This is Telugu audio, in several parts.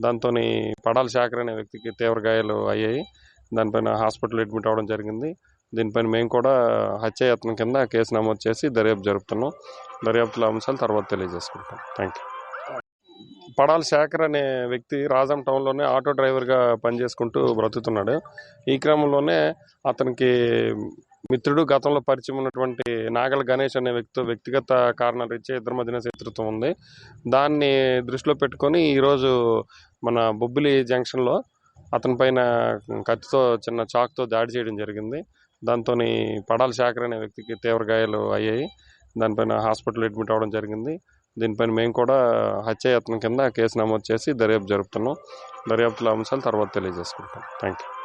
దాంతో పడాల శాఖర్ అనే వ్యక్తికి తీవ్ర గాయాలు అయ్యాయి. దానిపైన హాస్పిటల్ అడ్మిట్ అవ్వడం జరిగింది. దీనిపైన మేము కూడా హత్యాయత్నం కింద కేసు నమోదు చేసి దర్యాప్తు జరుపుతున్నాం. దర్యాప్తుల అంశాలు తర్వాత తెలియజేసుకుంటాం. Thank you. పడాల శేఖర్ అనే వ్యక్తి రాజం టౌన్లోనే ఆటో డ్రైవర్గా పనిచేసుకుంటూ బ్రతుకుతున్నాడు. ఈ క్రమంలోనే అతనికి మిత్రుడు గతంలో పరిచయం ఉన్నటువంటి నాగల గణేష్ అనే వ్యక్తి వ్యక్తిగత కారణాలు ఇచ్చే ఇద్దరు మధ్యన శత్రుత్వం ఉంది. దాన్ని దృష్టిలో పెట్టుకొని ఈరోజు మన బొబ్బిలి జంక్షన్లో అతని పైన కత్తితో చిన్న చాక్తో దాడి చేయడం జరిగింది. దాంతో పడాల శాఖర్ అనే వ్యక్తికి తీవ్ర గాయాలు అయ్యాయి. దానిపైన హాస్పిటల్ అడ్మిట్ అవ్వడం జరిగింది. దీనిపైన మేము కూడా హత్యాయత్నం కింద కేసు నమోదు చేసి దర్యాప్తు జరుపుతున్నాం. దర్యాప్తుల అంశాలు తర్వాత తెలియజేసుకుంటాం. థ్యాంక్ యూ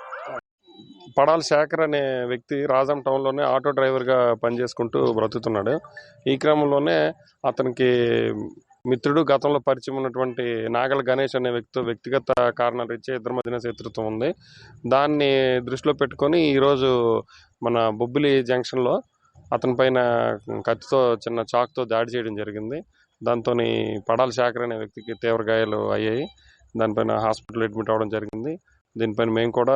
పడాల శేఖర్ అనే వ్యక్తి రాజం టౌన్లోనే ఆటో డ్రైవర్గా పనిచేసుకుంటూ బ్రతుకుతున్నాడు. ఈ క్రమంలోనే అతనికి మిత్రుడు గతంలో పరిచయం ఉన్నటువంటి నాగల గణేష్ అనే వ్యక్తితో వ్యక్తిగత కారణాలు ఇచ్చే ఇద్దరి మధ్యన శత్రుత్వం ఉంది. దాన్ని దృష్టిలో పెట్టుకొని ఈరోజు మన బొబ్బిలి జంక్షన్లో అతని పైన కత్తితో చిన్న చాక్తో దాడి చేయడం జరిగింది. దాంతో పడాల శేఖర్ అనే వ్యక్తికి తీవ్ర గాయాలు అయ్యాయి. దానిపైన హాస్పిటల్ అడ్మిట్ అవ్వడం జరిగింది. దీనిపైన మేము కూడా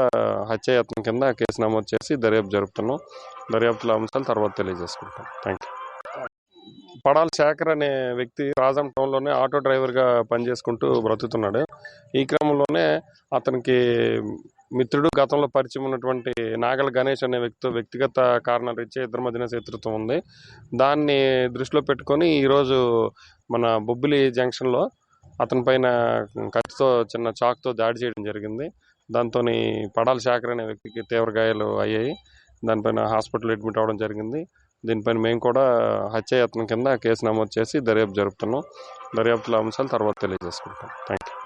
హత్యాయత్నం కింద కేసు నమోదు చేసి దర్యాప్తు జరుపుతున్నాం. దర్యాప్తులో అంశాలు తర్వాత తెలియజేసుకుంటాం. థ్యాంక్ యూ పడాల్ శేఖర్ అనే వ్యక్తి రాజం టౌన్లోనే ఆటో డ్రైవర్గా పనిచేసుకుంటూ బ్రతుకుతున్నాడు. ఈ క్రమంలోనే అతనికి మిత్రుడు గతంలో పరిచయం ఉన్నటువంటి నాగల గణేష్ అనే వ్యక్తితో వ్యక్తిగత కారణాలు ఇచ్చే ఇద్దరి మధ్యన శత్రుత్వం ఉంది. దాన్ని దృష్టిలో పెట్టుకొని ఈరోజు మన బొబ్బిలి జంక్షన్లో అతని పైన కత్తితో చిన్న చాక్తో దాడి చేయడం జరిగింది. దాంతో పడాల శాఖర్ అనే వ్యక్తికి తీవ్ర గాయాలు అయ్యాయి. దానిపైన హాస్పిటల్ అడ్మిట్ అవ్వడం జరిగింది. దీనిపైన మేము కూడా హత్యాయత్నం కింద కేసు నమోదు చేసి దర్యాప్తు జరుపుతున్నాం. దర్యాప్తుల అంశాలు తర్వాత తెలియజేసుకుంటాం. Thank you